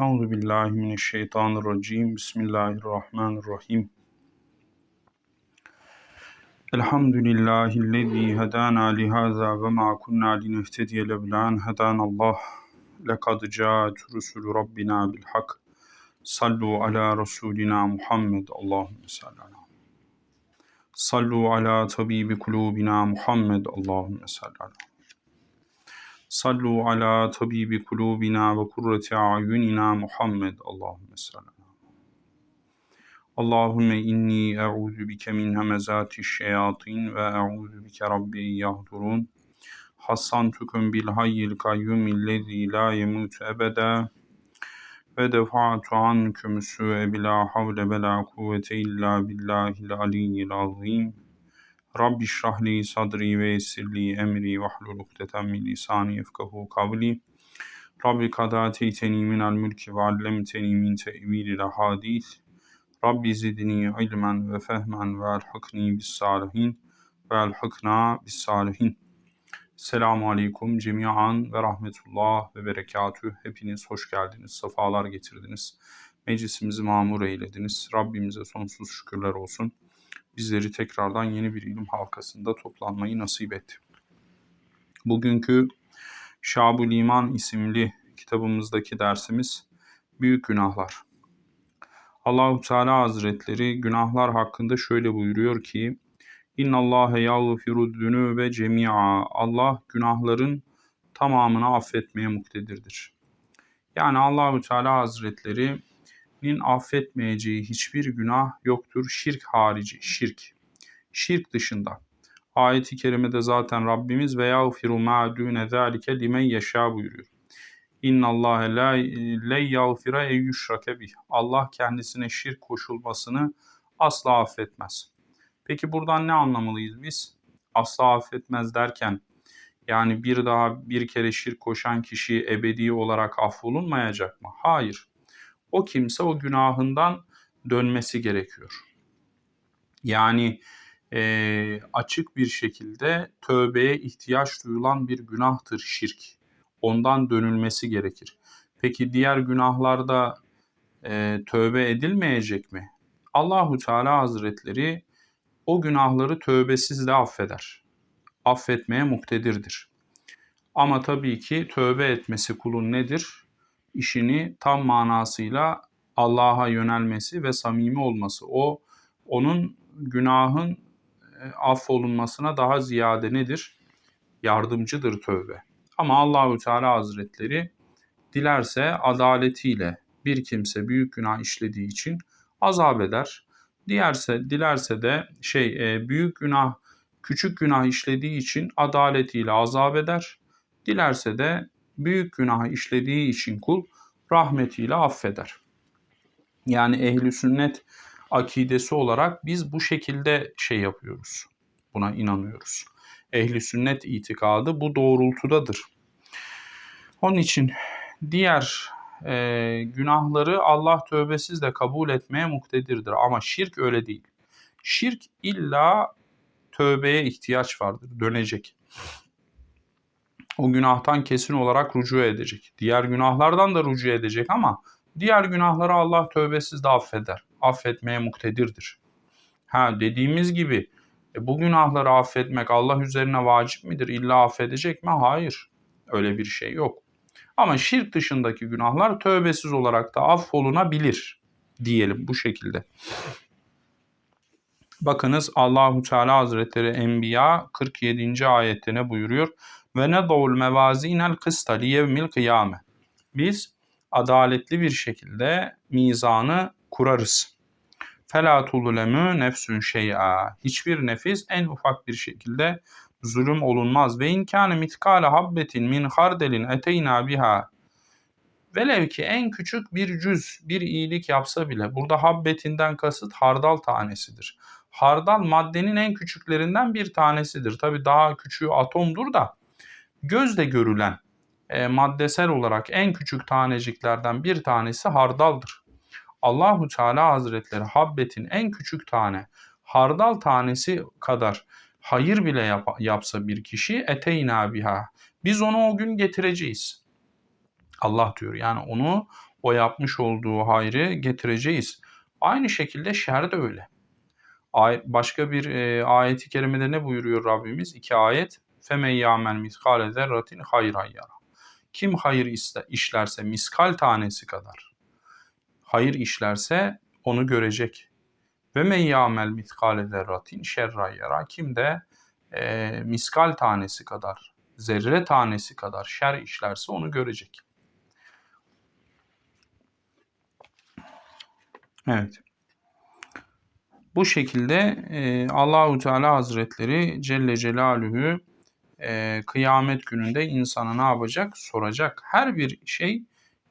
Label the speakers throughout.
Speaker 1: Euzu billahi mineşşeytanirracim. Bismillahirrahmanirrahim. Elhamdülillahillezî hedâna lihâzâ ve mâ kunnâ linehtediye levlâ en hedânallah. Lekad câet rusulü rabbina bil hak. Sallu ala Resulina Muhammed. Allahümme salli ala. Sallu ala tabibi kulubina Muhammed. Allahümme salli. Sallu ala tabibi kulubina ve kurreti ayunina Muhammed. Allahümme salli ala. Allahümme inni e'udhu bike min hemezati şeyatin ve e'udhu bike rabbi yahdurun. Hassantukum bil hayyil kayyumillezî la yemutu ebeda ve defa'tu ankum su'e bila havle ve la kuvvete illa billahil aliyyil azim. Rabbi şrahli sadri ve yessirli emri ve hlul ukdeten min lisani yefkahu kavli. Rabbi kad ateyteni minel mülki ve allemteni min te'vilil hadis. Rabbi zidni ilmen ve fehmen ve elhakni bis salihin ve elhakna bis salihin. Selamun Aleyküm cemiyan ve rahmetullah ve berekatü. Hepiniz hoş geldiniz, sefalar getirdiniz. Meclisimizi mamur eylediniz. Rabbimize sonsuz şükürler olsun. Bizleri tekrardan yeni bir ilim halkasında toplanmayı nasip etti. Bugünkü Şabul İman isimli kitabımızdaki dersimiz Büyük Günahlar. Allahu Teala Hazretleri günahlar hakkında şöyle buyuruyor ki İnna Allahe yağfiru ve cemi'a. Allah günahların tamamını affetmeye muktedirdir. Yani Allahu Teala Hazretleri'nin affetmeyeceği hiçbir günah yoktur şirk harici, şirk. Şirk dışında. Ayet-i kerimede zaten Rabbimiz ve yağfiru ma dune zalike limen yeşâ buyuruyor. İnna Allah la le yağfira ey. Allah kendisine şirk koşulmasını asla affetmez. Peki buradan ne anlamalıyız biz? Asla affetmez derken yani bir daha bir kere şirk koşan kişi ebedi olarak affolunmayacak mı? Hayır. O kimse o günahından dönmesi gerekiyor. Yani e, açık bir şekilde tövbeye ihtiyaç duyulan bir günahtır şirk. Ondan dönülmesi gerekir. Peki diğer günahlarda e, tövbe edilmeyecek mi? Allahu Teala Hazretleri o günahları tövbesiz de affeder. Affetmeye muktedirdir. Ama tabii ki tövbe etmesi kulun nedir? İşini tam manasıyla Allah'a yönelmesi ve samimi olması. O onun günahın e, affolunmasına daha ziyade nedir? Yardımcıdır tövbe. Ama Allahü Teala Hazretleri dilerse adaletiyle bir kimse büyük günah işlediği için azap eder. Diğerse dilerse de şey e, büyük günah küçük günah işlediği için adaletiyle azap eder. Dilerse de büyük günah işlediği için kul rahmetiyle affeder. Yani ehli sünnet akidesi olarak biz bu şekilde şey yapıyoruz. Buna inanıyoruz. Ehli sünnet itikadı bu doğrultudadır. Onun için diğer e, günahları Allah tövbesiz de kabul etmeye muktedirdir. Ama şirk öyle değil. Şirk illa tövbeye ihtiyaç vardır. Dönecek. O günahtan kesin olarak rucu edecek. Diğer günahlardan da rucu edecek ama diğer günahları Allah tövbesiz de affeder. Affetmeye muktedirdir. Ha dediğimiz gibi e, bu günahları affetmek Allah üzerine vacip midir? İlla affedecek mi? Hayır. Öyle bir şey yok. Ama şirk dışındaki günahlar tövbesiz olarak da affolunabilir diyelim bu şekilde. Bakınız Allahu Teala Hazretleri Enbiya 47. ayette ne buyuruyor? Ve ne doğul mevazinel kısta liyevmil kıyame. Biz adaletli bir şekilde mizanı kurarız. Fela tululemu nefsün şey'a. Hiçbir nefis en ufak bir şekilde zulüm olunmaz. Ve inkâne mitkâle habbetin min hardelin eteyna biha. Velev ki en küçük bir cüz, bir iyilik yapsa bile burada habbetinden kasıt hardal tanesidir. Hardal maddenin en küçüklerinden bir tanesidir. Tabi daha küçüğü atomdur da gözle görülen e, maddesel olarak en küçük taneciklerden bir tanesi hardaldır. Allahu Teala Hazretleri habbetin en küçük tane hardal tanesi kadar hayır bile yap, yapsa bir kişi eteyna biha. Biz onu o gün getireceğiz. Allah diyor. Yani onu o yapmış olduğu hayrı getireceğiz. Aynı şekilde şer de öyle. Başka bir e, ayeti kerimede ne buyuruyor Rabbimiz? İki ayet. Femen yâmel miskale zerratin hayran yara. Kim hayır işlerse miskal tanesi kadar hayır işlerse onu görecek. Ve men yâmel miskale zerratin şerra yara. Kim de e, miskal tanesi kadar, zerre tanesi kadar şer işlerse onu görecek. Evet. Bu şekilde e, Allahu Teala Hazretleri Celle Celaluhu e, kıyamet gününde insana ne yapacak? Soracak. Her bir şey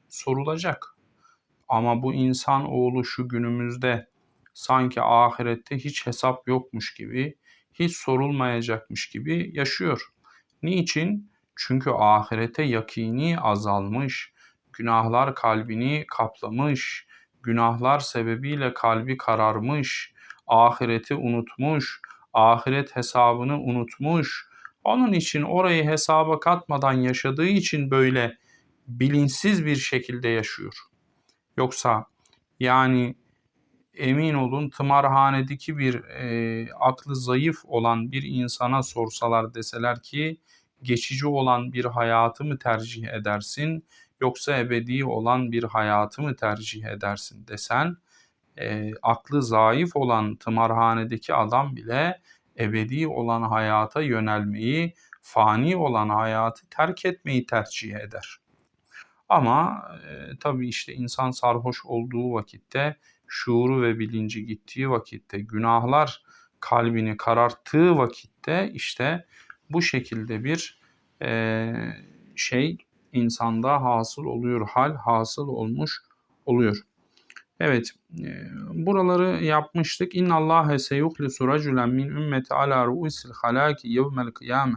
Speaker 1: sorulacak. Ama bu insan oğlu şu günümüzde sanki ahirette hiç hesap yokmuş gibi, hiç sorulmayacakmış gibi yaşıyor. Niçin? Çünkü ahirete yakini azalmış, günahlar kalbini kaplamış, günahlar sebebiyle kalbi kararmış, ahireti unutmuş, ahiret hesabını unutmuş. Onun için orayı hesaba katmadan yaşadığı için böyle bilinçsiz bir şekilde yaşıyor. Yoksa yani emin olun tımarhanedeki bir e, aklı zayıf olan bir insana sorsalar deseler ki geçici olan bir hayatı mı tercih edersin yoksa ebedi olan bir hayatı mı tercih edersin desen e, aklı zayıf olan tımarhanedeki adam bile ebedi olan hayata yönelmeyi, fani olan hayatı terk etmeyi tercih eder. Ama e, tabii işte insan sarhoş olduğu vakitte, şuuru ve bilinci gittiği vakitte, günahlar kalbini kararttığı vakitte işte bu şekilde bir e, şey insanda hasıl oluyor, hal hasıl olmuş oluyor. Evet, buraları yapmıştık. İnna Allah seyuhlisu raculen min ümmeti ala ruusil halaki yevmel kıyame.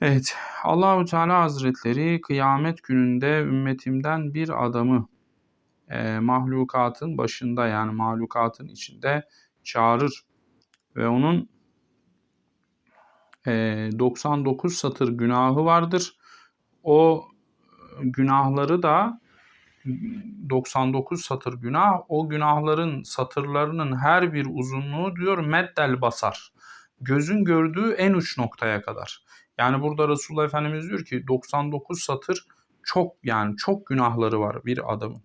Speaker 1: Evet, Allahü Teala Hazretleri kıyamet gününde ümmetimden bir adamı e, mahlukatın başında yani mahlukatın içinde çağırır ve onun e, 99 satır günahı vardır. O günahları da 99 satır günah. O günahların satırlarının her bir uzunluğu diyor meddel basar. Gözün gördüğü en uç noktaya kadar. Yani burada Resulullah Efendimiz diyor ki 99 satır çok yani çok günahları var bir adamın.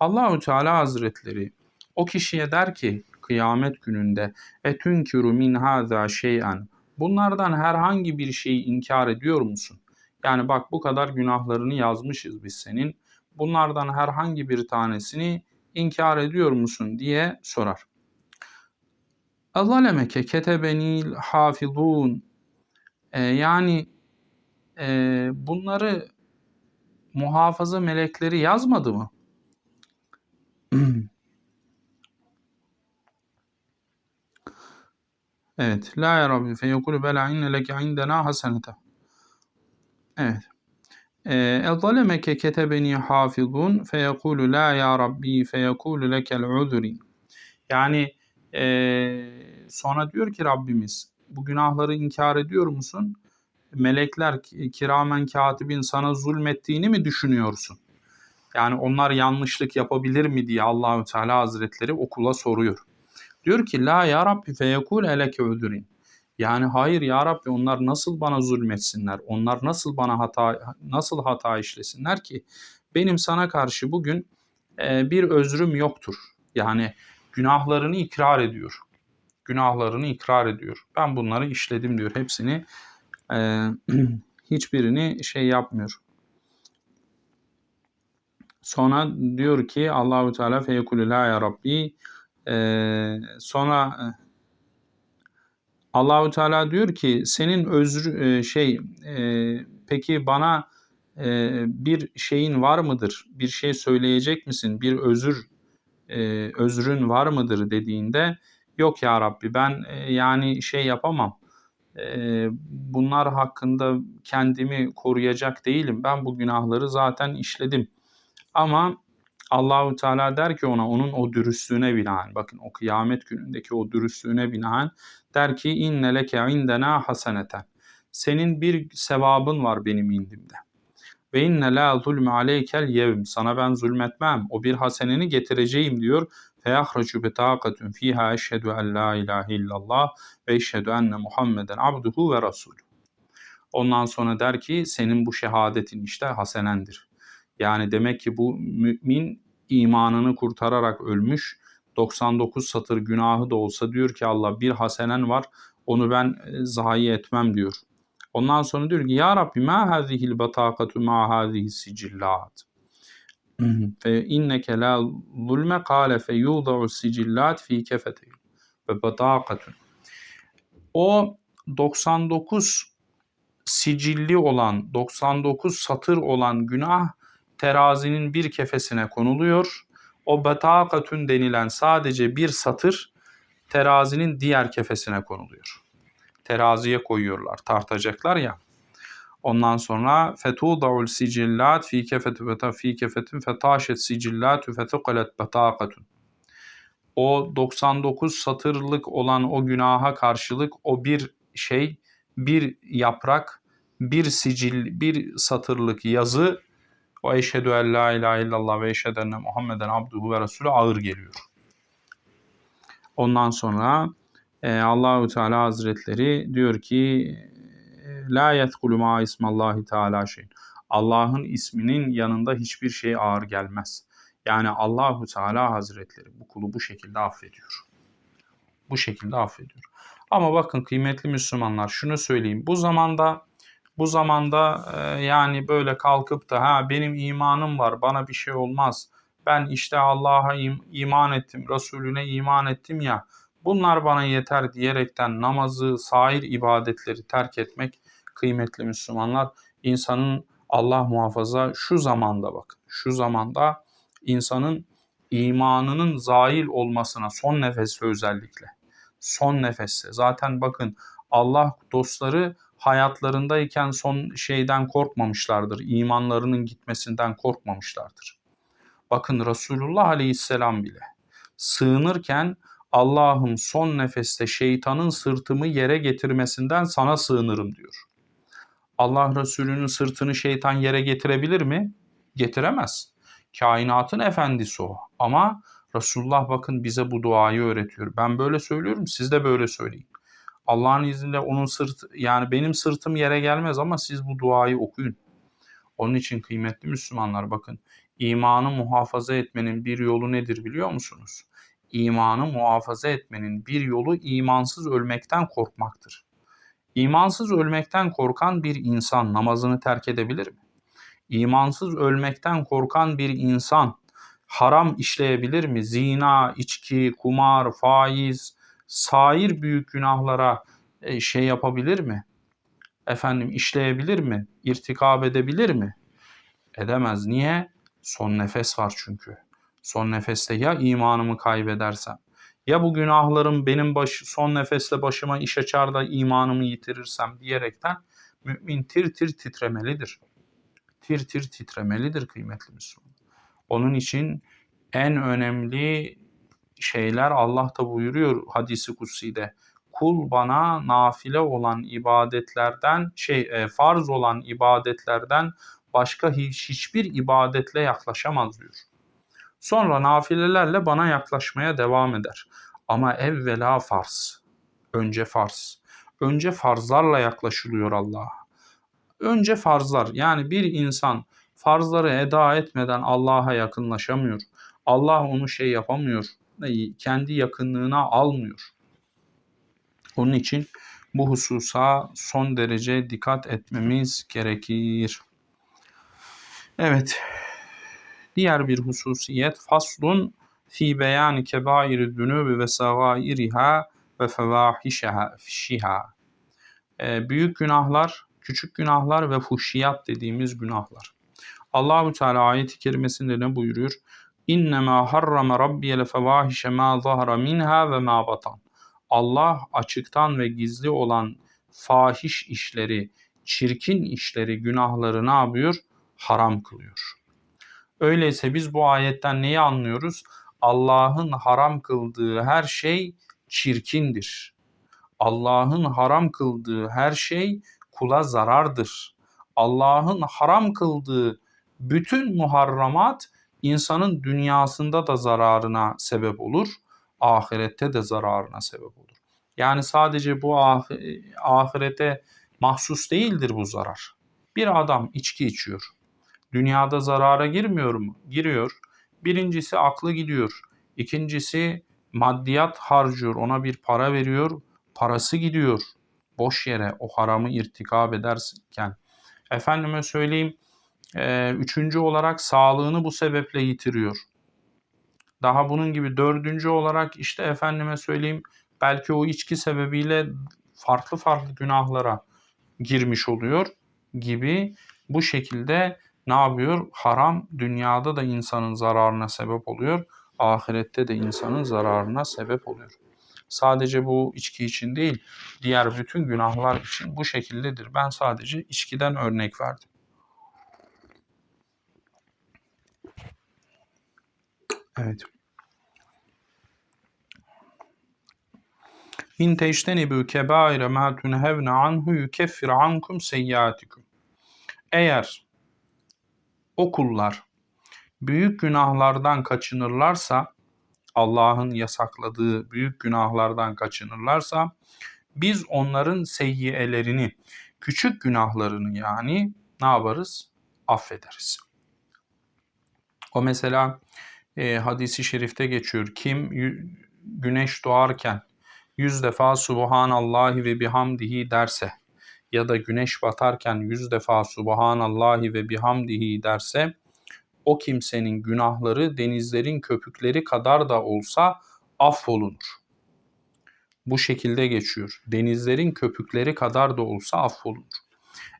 Speaker 1: Allahü Teala Hazretleri o kişiye der ki kıyamet gününde etünkiru min haza şey'en bunlardan herhangi bir şeyi inkar ediyor musun? Yani bak bu kadar günahlarını yazmışız biz senin. Bunlardan herhangi bir tanesini inkar ediyor musun diye sorar. Zalemeke ketebenil hafizun e, yani e, bunları muhafaza melekleri yazmadı mı? evet. La ya Rabbi fe yekulu bela inne leke indena hasenete. Evet. اَظَّلَمَكَ كَتَبَنِي حَافِظٌ فَيَقُولُ لَا يَا رَبِّي فَيَقُولُ لَكَ الْعُذُرِ Yani e, sonra diyor ki Rabbimiz bu günahları inkar ediyor musun? Melekler kiramen katibin sana zulmettiğini mi düşünüyorsun? Yani onlar yanlışlık yapabilir mi diye Allahü Teala Hazretleri okula soruyor. Diyor ki la ya Rabbi feyekul eleke ödürin. Yani hayır ya Rabbi onlar nasıl bana zulmetsinler? Onlar nasıl bana hata nasıl hata işlesinler ki? Benim sana karşı bugün e, bir özrüm yoktur. Yani günahlarını ikrar ediyor. Günahlarını ikrar ediyor. Ben bunları işledim diyor. Hepsini e, hiçbirini şey yapmıyor. Sonra diyor ki Allahu Teala feyekulu la ya Rabbi e, sonra Allahü Teala diyor ki senin özür e, şey e, peki bana e, bir şeyin var mıdır? Bir şey söyleyecek misin? Bir özür e, özrün var mıdır dediğinde yok ya Rabbi ben e, yani şey yapamam. E, bunlar hakkında kendimi koruyacak değilim. Ben bu günahları zaten işledim. Ama Allahu Teala der ki ona onun o dürüstlüğüne binaen bakın o kıyamet günündeki o dürüstlüğüne binaen der ki inne leke indena haseneten. Senin bir sevabın var benim indimde. Ve inne la zulme aleykel yevm. Sana ben zulmetmem. O bir haseneni getireceğim diyor. Feyahracu betaqatun fiha eşhedü en la ilahe illallah ve eşhedü enne Muhammeden abduhu ve rasulü. Ondan sonra der ki senin bu şehadetin işte hasenendir. Yani demek ki bu mümin imanını kurtararak ölmüş. 99 satır günahı da olsa diyor ki Allah bir hasenen var onu ben e, zayi etmem diyor. Ondan sonra diyor ki Ya Rabbi ma hazihil batakatu ma hazihi sicillat. Fe inneke la zulme kâle fe yuda'u sicillat fi kefeteyn ve batakatun. O 99 sicilli olan 99 satır olan günah terazinin bir kefesine konuluyor. O betakatün denilen sadece bir satır terazinin diğer kefesine konuluyor. Teraziye koyuyorlar, tartacaklar ya. Ondan sonra fetuda'ul sicillat fi kefeti ve fi kefetin fetaşet sicillatu fetuqalet betakatun. O 99 satırlık olan o günaha karşılık o bir şey, bir yaprak, bir sicil, bir satırlık yazı o eşhedü en la ilahe illallah ve eşhedü enne Muhammeden abduhu ve resulü ağır geliyor. Ondan sonra e, Allahu Teala Hazretleri diyor ki la yetkulu ma ismallahi teala şey. Allah'ın isminin yanında hiçbir şey ağır gelmez. Yani Allahu Teala Hazretleri bu kulu bu şekilde affediyor. Bu şekilde affediyor. Ama bakın kıymetli Müslümanlar şunu söyleyeyim. Bu zamanda bu zamanda e, yani böyle kalkıp da ha benim imanım var bana bir şey olmaz. Ben işte Allah'a im, iman ettim, Resulüne iman ettim ya. Bunlar bana yeter. diyerekten namazı, sair ibadetleri terk etmek kıymetli Müslümanlar. İnsanın Allah muhafaza şu zamanda bakın şu zamanda insanın imanının zail olmasına son nefeste özellikle son nefeste. Zaten bakın Allah dostları hayatlarındayken son şeyden korkmamışlardır. imanlarının gitmesinden korkmamışlardır. Bakın Resulullah Aleyhisselam bile sığınırken Allah'ım son nefeste şeytanın sırtımı yere getirmesinden sana sığınırım diyor. Allah Resulü'nün sırtını şeytan yere getirebilir mi? Getiremez. Kainatın efendisi o. Ama Resulullah bakın bize bu duayı öğretiyor. Ben böyle söylüyorum, siz de böyle söyleyin. Allah'ın izniyle onun sırt yani benim sırtım yere gelmez ama siz bu duayı okuyun. Onun için kıymetli Müslümanlar bakın imanı muhafaza etmenin bir yolu nedir biliyor musunuz? İmanı muhafaza etmenin bir yolu imansız ölmekten korkmaktır. İmansız ölmekten korkan bir insan namazını terk edebilir mi? İmansız ölmekten korkan bir insan haram işleyebilir mi? Zina, içki, kumar, faiz, sair büyük günahlara e, şey yapabilir mi? Efendim işleyebilir mi? İrtikab edebilir mi? Edemez. Niye? Son nefes var çünkü. Son nefeste ya imanımı kaybedersem ya bu günahlarım benim baş, son nefeste başıma iş açar da imanımı yitirirsem diyerekten mümin tir tir titremelidir. Tir tir titremelidir kıymetli Müslüman. Onun için en önemli şeyler Allah da buyuruyor hadisi kutsi'de. Kul bana nafile olan ibadetlerden şey e, farz olan ibadetlerden başka hiç, hiçbir ibadetle yaklaşamaz diyor. Sonra nafilelerle bana yaklaşmaya devam eder. Ama evvela farz. Önce farz. Önce farzlarla yaklaşılıyor Allah'a. Önce farzlar. Yani bir insan farzları eda etmeden Allah'a yakınlaşamıyor. Allah onu şey yapamıyor kendi yakınlığına almıyor. Onun için bu hususa son derece dikkat etmemiz gerekir. Evet. Diğer bir hususiyet faslun fi beyan kebair dunubi ve sagairiha ve fevahişeha şiha. Ee, büyük günahlar, küçük günahlar ve fuhşiyat dediğimiz günahlar. Allahu Teala ayet-i kerimesinde ne buyuruyor? İnnemâ harrama rabbiyel fevâhişe mâ zahara minha ve mâ batan. Allah açıktan ve gizli olan fahiş işleri, çirkin işleri, günahları ne yapıyor? Haram kılıyor. Öyleyse biz bu ayetten neyi anlıyoruz? Allah'ın haram kıldığı her şey çirkindir. Allah'ın haram kıldığı her şey kula zarardır. Allah'ın haram kıldığı bütün muharramat insanın dünyasında da zararına sebep olur, ahirette de zararına sebep olur. Yani sadece bu ah ahirete mahsus değildir bu zarar. Bir adam içki içiyor. Dünyada zarara girmiyor mu? Giriyor. Birincisi aklı gidiyor. İkincisi maddiyat harcıyor. Ona bir para veriyor. Parası gidiyor. Boş yere o haramı irtikab ederken. Efendime söyleyeyim üçüncü olarak sağlığını bu sebeple yitiriyor. Daha bunun gibi dördüncü olarak işte efendime söyleyeyim belki o içki sebebiyle farklı farklı günahlara girmiş oluyor gibi bu şekilde ne yapıyor? Haram dünyada da insanın zararına sebep oluyor, ahirette de insanın zararına sebep oluyor. Sadece bu içki için değil, diğer bütün günahlar için bu şekildedir. Ben sadece içkiden örnek verdim. Evet. İn teştenibu kebaire ma tunhevne anhu yukeffir ankum seyyiatikum. Eğer o kullar büyük günahlardan kaçınırlarsa, Allah'ın yasakladığı büyük günahlardan kaçınırlarsa, biz onların seyyiyelerini, küçük günahlarını yani ne yaparız? Affederiz. O mesela e, hadisi şerifte geçiyor. Kim güneş doğarken yüz defa Subhanallahi ve bihamdihi derse ya da güneş batarken yüz defa Subhanallahi ve bihamdihi derse o kimsenin günahları denizlerin köpükleri kadar da olsa affolunur. Bu şekilde geçiyor. Denizlerin köpükleri kadar da olsa affolunur.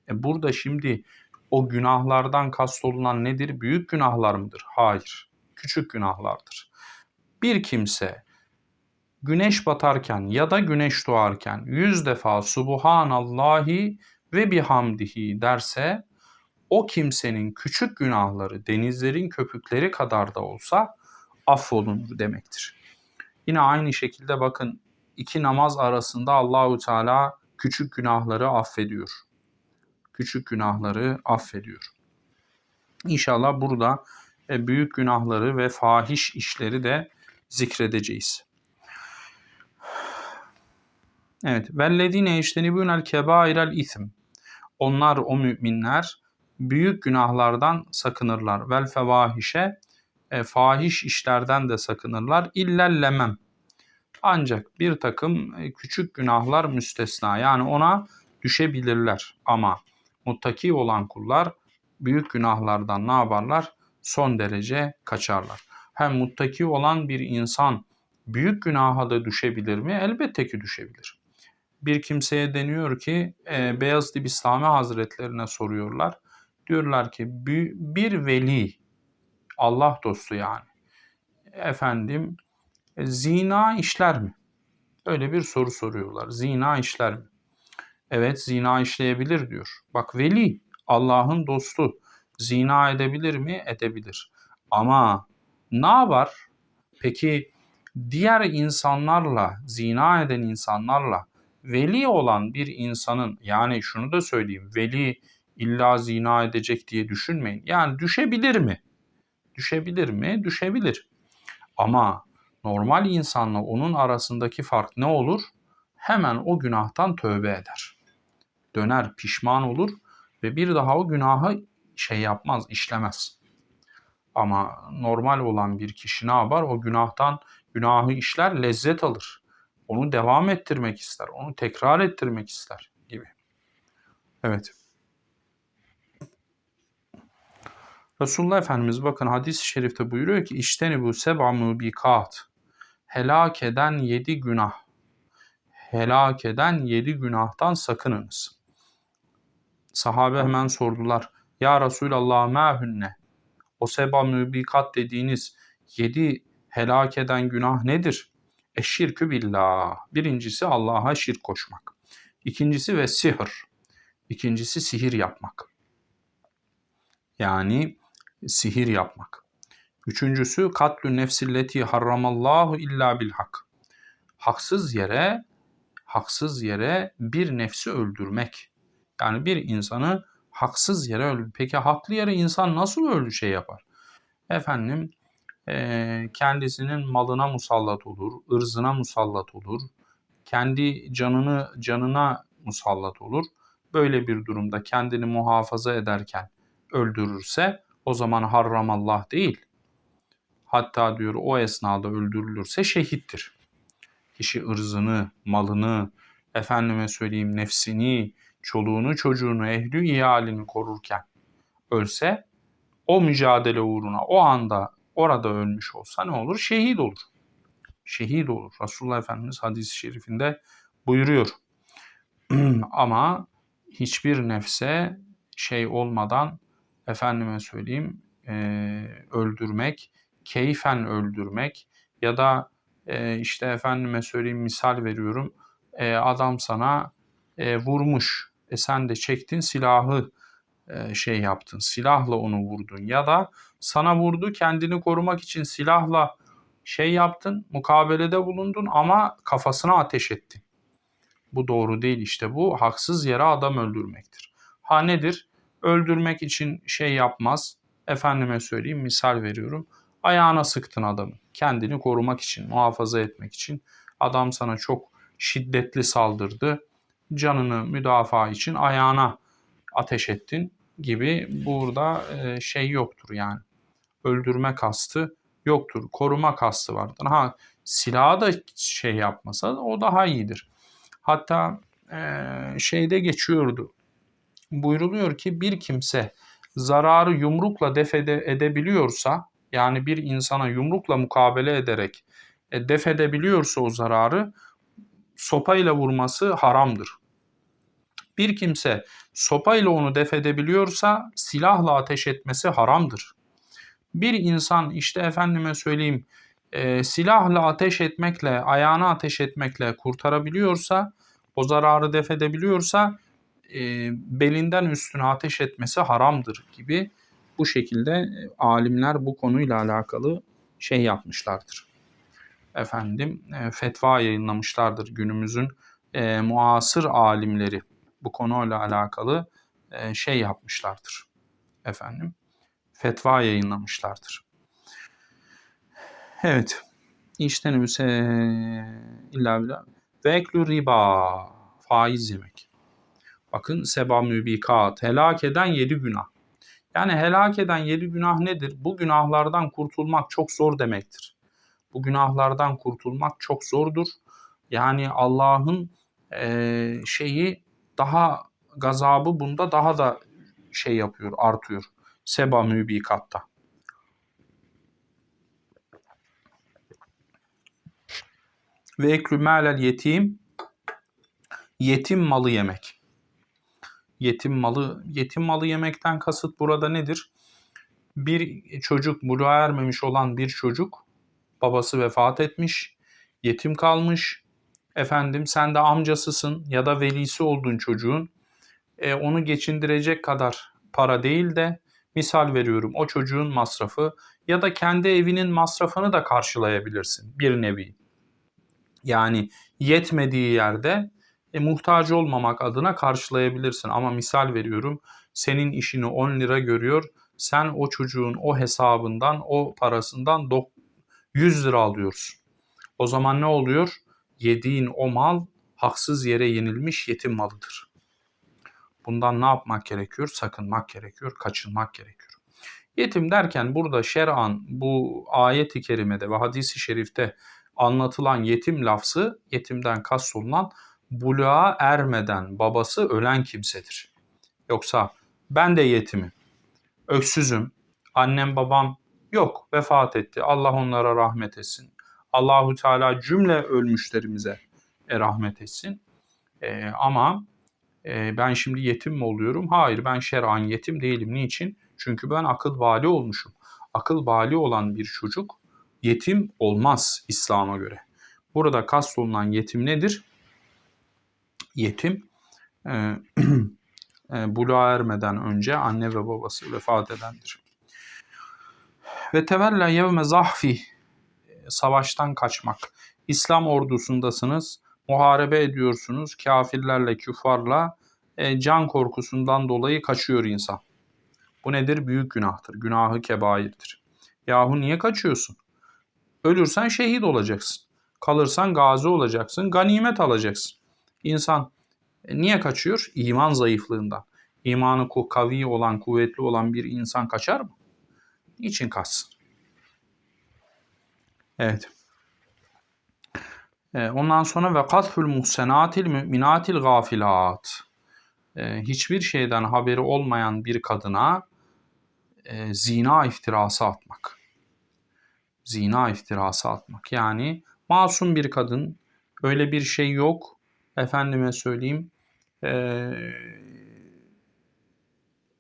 Speaker 1: E burada şimdi o günahlardan kastolunan nedir? Büyük günahlar mıdır? Hayır. Küçük günahlardır. Bir kimse güneş batarken ya da güneş doğarken yüz defa Subhanallahi ve bihamdihi derse o kimsenin küçük günahları denizlerin köpükleri kadar da olsa affolunur demektir. Yine aynı şekilde bakın iki namaz arasında Allahü Teala küçük günahları affediyor. Küçük günahları affediyor. İnşallah burada büyük günahları ve fahiş işleri de zikredeceğiz. Evet. Vellezine iştenibunel kebairel ism. Onlar o müminler büyük günahlardan sakınırlar. Vel fevahişe e, fahiş işlerden de sakınırlar. İllellemem. Ancak bir takım e, küçük günahlar müstesna. Yani ona düşebilirler. Ama muttaki olan kullar büyük günahlardan ne yaparlar? Son derece kaçarlar. Hem muttaki olan bir insan büyük günaha da düşebilir mi? Elbette ki düşebilir bir kimseye deniyor ki e, Beyazıt Bistami Hazretlerine soruyorlar. Diyorlar ki bir veli Allah dostu yani efendim e, zina işler mi? Öyle bir soru soruyorlar. Zina işler mi? Evet zina işleyebilir diyor. Bak veli Allah'ın dostu zina edebilir mi? Edebilir. Ama ne yapar? Peki diğer insanlarla, zina eden insanlarla veli olan bir insanın yani şunu da söyleyeyim veli illa zina edecek diye düşünmeyin. Yani düşebilir mi? Düşebilir mi? Düşebilir. Ama normal insanla onun arasındaki fark ne olur? Hemen o günahtan tövbe eder. Döner, pişman olur ve bir daha o günahı şey yapmaz, işlemez. Ama normal olan bir kişi ne yapar? O günahtan günahı işler, lezzet alır onu devam ettirmek ister, onu tekrar ettirmek ister gibi. Evet. Resulullah Efendimiz bakın hadis-i şerifte buyuruyor ki işteni bu seba mubikat. Helak eden yedi günah. Helak eden yedi günahtan sakınınız. Sahabe hemen sordular. Ya Resulallah ma hünne? O seba mubikat dediğiniz yedi helak eden günah nedir? Eşşirkü billah. Birincisi Allah'a şirk koşmak. İkincisi ve sihir. İkincisi sihir yapmak. Yani sihir yapmak. Üçüncüsü katlü nefsilleti harramallahu illa bil hak. Haksız yere haksız yere bir nefsi öldürmek. Yani bir insanı Haksız yere öldü. Peki haklı yere insan nasıl öldü şey yapar? Efendim e, kendisinin malına musallat olur, ırzına musallat olur, kendi canını canına musallat olur. Böyle bir durumda kendini muhafaza ederken öldürürse o zaman harramallah değil. Hatta diyor o esnada öldürülürse şehittir. Kişi ırzını, malını, efendime söyleyeyim nefsini, çoluğunu, çocuğunu, ehli iyalini korurken ölse o mücadele uğruna o anda orada ölmüş olsa ne olur? Şehit olur. Şehit olur. Resulullah Efendimiz hadis-i şerifinde buyuruyor. Ama hiçbir nefse şey olmadan efendime söyleyeyim e, öldürmek, keyfen öldürmek ya da e, işte efendime söyleyeyim misal veriyorum e, adam sana e, vurmuş e sen de çektin silahı e, şey yaptın silahla onu vurdun ya da sana vurdu kendini korumak için silahla şey yaptın mukabelede bulundun ama kafasına ateş ettin. Bu doğru değil işte bu haksız yere adam öldürmektir. Ha nedir? Öldürmek için şey yapmaz. Efendime söyleyeyim misal veriyorum. Ayağına sıktın adamı. Kendini korumak için, muhafaza etmek için. Adam sana çok şiddetli saldırdı. Canını müdafaa için ayağına ateş ettin gibi burada e, şey yoktur yani. Öldürme kastı yoktur. Koruma kastı vardır. Ha silahı da şey yapmasa o daha iyidir. Hatta e, şeyde geçiyordu. Buyruluyor ki bir kimse zararı yumrukla def ede, edebiliyorsa yani bir insana yumrukla mukabele ederek e, def edebiliyorsa o zararı sopayla vurması haramdır. Bir kimse sopayla onu def edebiliyorsa silahla ateş etmesi haramdır. Bir insan işte efendime söyleyeyim e, silahla ateş etmekle, ayağına ateş etmekle kurtarabiliyorsa, o zararı def edebiliyorsa e, belinden üstüne ateş etmesi haramdır gibi bu şekilde e, alimler bu konuyla alakalı şey yapmışlardır. Efendim e, fetva yayınlamışlardır günümüzün e, muasır alimleri bu konuyla alakalı e, şey yapmışlardır. Efendim fetva yayınlamışlardır. Evet. İşten üse illa billah. Ve eklü riba. Faiz yemek. Bakın seba mübikat. Helak eden yedi günah. Yani helak eden yedi günah nedir? Bu günahlardan kurtulmak çok zor demektir. Bu günahlardan kurtulmak çok zordur. Yani Allah'ın e, şeyi daha gazabı bunda daha da şey yapıyor, artıyor. Seba mübikatta. Ve eklü yetim yetim malı yemek. Yetim malı yetim malı yemekten kasıt burada nedir? Bir çocuk buluğa ermemiş olan bir çocuk babası vefat etmiş, yetim kalmış. Efendim sen de amcasısın ya da velisi olduğun çocuğun e, onu geçindirecek kadar para değil de misal veriyorum o çocuğun masrafı ya da kendi evinin masrafını da karşılayabilirsin bir nevi. Yani yetmediği yerde e, muhtaç olmamak adına karşılayabilirsin. Ama misal veriyorum senin işini 10 lira görüyor. Sen o çocuğun o hesabından, o parasından 100 lira alıyorsun. O zaman ne oluyor? Yediğin o mal haksız yere yenilmiş yetim malıdır. Bundan ne yapmak gerekiyor? Sakınmak gerekiyor, kaçınmak gerekiyor. Yetim derken burada şer'an bu ayet-i kerimede ve hadisi şerifte anlatılan yetim lafzı yetimden kastolunan buluğa ermeden babası ölen kimsedir. Yoksa ben de yetimim, öksüzüm, annem babam yok vefat etti. Allah onlara rahmet etsin. Allahu Teala cümle ölmüşlerimize e, rahmet etsin. E, ama e, ben şimdi yetim mi oluyorum? Hayır ben şer'an yetim değilim. Niçin? Çünkü ben akıl bali olmuşum. Akıl bali olan bir çocuk yetim olmaz İslam'a göre. Burada kastolunan yetim nedir? Yetim e, e, buluğa ermeden önce anne ve babası vefat edendir. Ve tevella yevme zahfi savaştan kaçmak. İslam ordusundasınız, muharebe ediyorsunuz kafirlerle, küffarla e, can korkusundan dolayı kaçıyor insan. Bu nedir? Büyük günahtır. Günahı kebairdir. Yahu niye kaçıyorsun? Ölürsen şehit olacaksın. Kalırsan gazi olacaksın. Ganimet alacaksın. İnsan e, niye kaçıyor? İman zayıflığından. İmanı kavi olan, kuvvetli olan bir insan kaçar mı? Niçin kaçsın? Evet. E, ondan sonra ve katful muhsenatil müminatil gafilat. E, hiçbir şeyden haberi olmayan bir kadına e, zina iftirası atmak. Zina iftirası atmak. Yani masum bir kadın öyle bir şey yok. Efendime söyleyeyim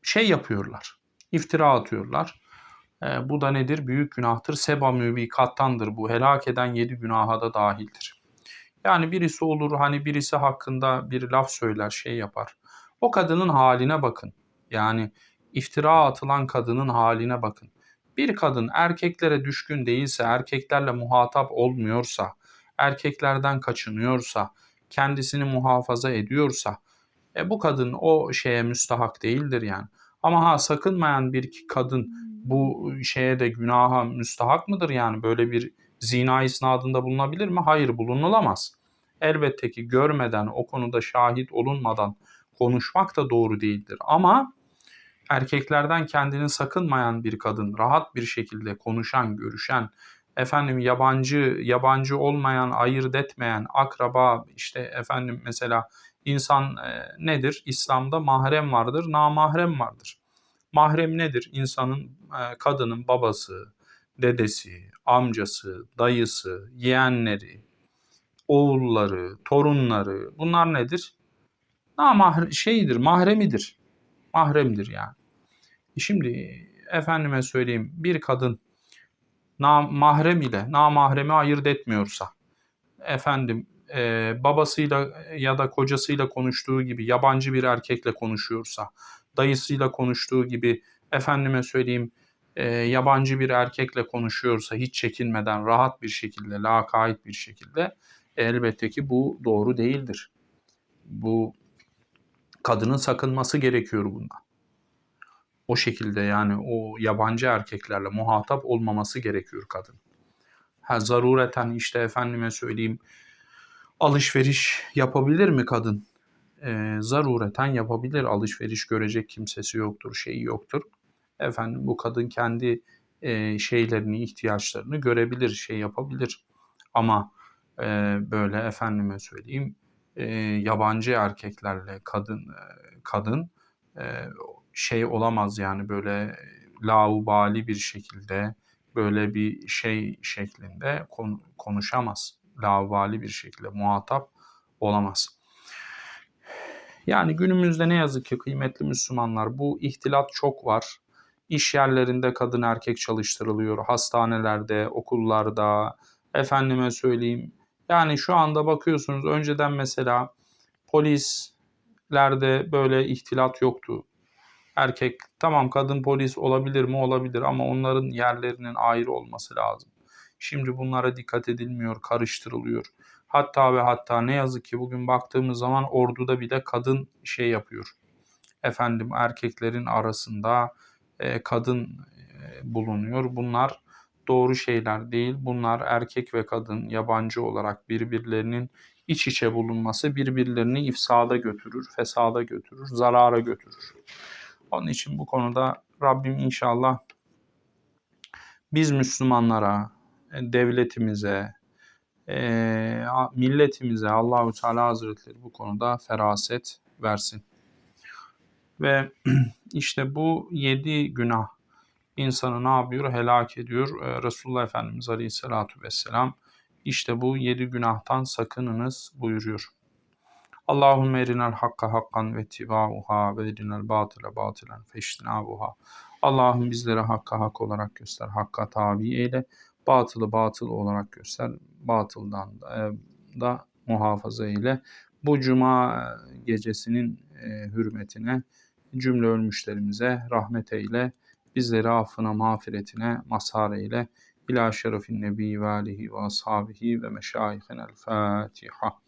Speaker 1: şey yapıyorlar. İftira atıyorlar. Bu da nedir? Büyük günahtır. Seba mübikattandır bu. Helak eden yedi günaha da dahildir. Yani birisi olur hani birisi hakkında bir laf söyler şey yapar. O kadının haline bakın. Yani iftira atılan kadının haline bakın. Bir kadın erkeklere düşkün değilse, erkeklerle muhatap olmuyorsa, erkeklerden kaçınıyorsa, kendisini muhafaza ediyorsa, e, bu kadın o şeye müstahak değildir yani. Ama ha sakınmayan bir kadın bu şeye de günaha müstahak mıdır yani böyle bir zina isnadında bulunabilir mi? Hayır bulunulamaz. Elbette ki görmeden, o konuda şahit olunmadan konuşmak da doğru değildir. Ama erkeklerden kendini sakınmayan bir kadın, rahat bir şekilde konuşan, görüşen, efendim yabancı, yabancı olmayan, ayırt etmeyen, akraba, işte efendim mesela insan e, nedir? İslam'da mahrem vardır, namahrem vardır. Mahrem nedir? İnsanın, e, kadının babası, dedesi, amcası, dayısı, yeğenleri, oğulları, torunları bunlar nedir? Namahre şeydir, mahremidir. Mahremdir yani. E şimdi efendime söyleyeyim bir kadın na mahrem ile namahremi ayırt etmiyorsa efendim e, babasıyla ya da kocasıyla konuştuğu gibi yabancı bir erkekle konuşuyorsa dayısıyla konuştuğu gibi efendime söyleyeyim e, yabancı bir erkekle konuşuyorsa hiç çekinmeden rahat bir şekilde lakayt bir şekilde elbette ki bu doğru değildir. Bu kadının sakınması gerekiyor bundan. O şekilde yani o yabancı erkeklerle muhatap olmaması gerekiyor kadın. Ha zarureten işte efendime söyleyeyim alışveriş yapabilir mi kadın? Ee, zarureten yapabilir. Alışveriş görecek kimsesi yoktur, şeyi yoktur. Efendim bu kadın kendi e, şeylerini, ihtiyaçlarını görebilir, şey yapabilir. Ama e, böyle efendime söyleyeyim e, yabancı erkeklerle kadın e, kadın e, şey olamaz yani böyle laubali bir şekilde böyle bir şey şeklinde kon, konuşamaz. Laubali bir şekilde muhatap olamaz. Yani günümüzde ne yazık ki kıymetli Müslümanlar bu ihtilat çok var. İş yerlerinde kadın erkek çalıştırılıyor. Hastanelerde, okullarda, efendime söyleyeyim yani şu anda bakıyorsunuz önceden mesela polislerde böyle ihtilat yoktu. Erkek tamam kadın polis olabilir mi olabilir ama onların yerlerinin ayrı olması lazım. Şimdi bunlara dikkat edilmiyor, karıştırılıyor. Hatta ve hatta ne yazık ki bugün baktığımız zaman orduda bile kadın şey yapıyor. Efendim erkeklerin arasında e, kadın e, bulunuyor. Bunlar doğru şeyler değil. Bunlar erkek ve kadın yabancı olarak birbirlerinin iç içe bulunması birbirlerini ifsada götürür, fesada götürür, zarara götürür. Onun için bu konuda Rabbim inşallah biz Müslümanlara, e, devletimize, e, milletimize Allahu Teala Hazretleri bu konuda feraset versin. Ve işte bu yedi günah insanı ne yapıyor? Helak ediyor. Resulullah Efendimiz Aleyhisselatü Vesselam işte bu yedi günahtan sakınınız buyuruyor. Allahümme erinel hakka hakkan ve tibauha ve erinel batıla batılan feştinabuha. Allah'ım bizlere hakka hak olarak göster, hakka tabi eyle, batılı batıl olarak göster, batıldan da, muhafaza eyle. Bu cuma gecesinin hürmetine cümle ölmüşlerimize rahmet eyle bizleri affına, mağfiretine mazhar eyle. İlâ şerefin nebi ve alihi ve ashabihi ve meşayihinel Fatiha.